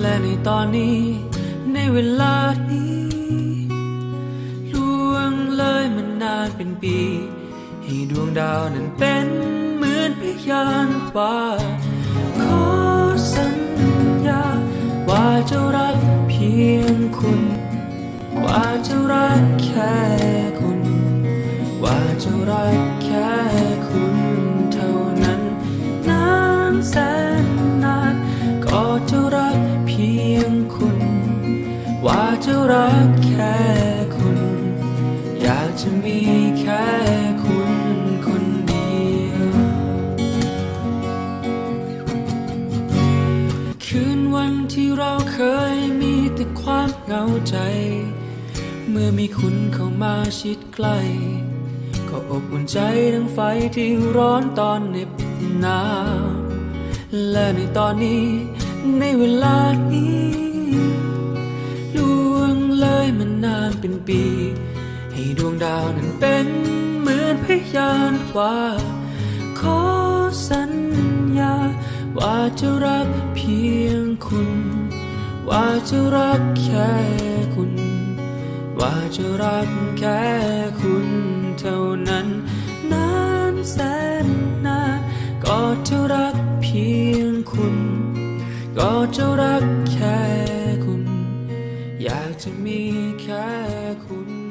และในตอนนี้ในเวลานี้ล่วงเลยมันนานเป็นปี ให้ดวงดาวนั้นเป็นเหมือนพยานว่าขอสัญญาว่าจะรักเพียงคุณ ว่าจะรักแค่คุณ ว่าจะรักแค่คุณ ว่าจะรักแค่คุณ อยากจะมีแค่คุณคนเดียว คืนวันที่เราเคยมีแต่ความเหงาใจ เมื่อมีคุณเข้ามาชิดใกล้ ก็อบอุ่นใจดังไฟที่ร้อนตอนเหน็บหนาวและในตอนนี้ในเวลานี้ ปี ให้ดวงดาวนั้นเป็นเหมือนพยานว่า ขอสัญญา ว่าจะรักเพียงคุณ ว่าจะรักแค่คุณ ว่าจะรักแค่คุณเท่านั้นนานแสนนานก็จะรักเพียงคุณ ก็จะรักแค่ อยากจะมีแค่คุณ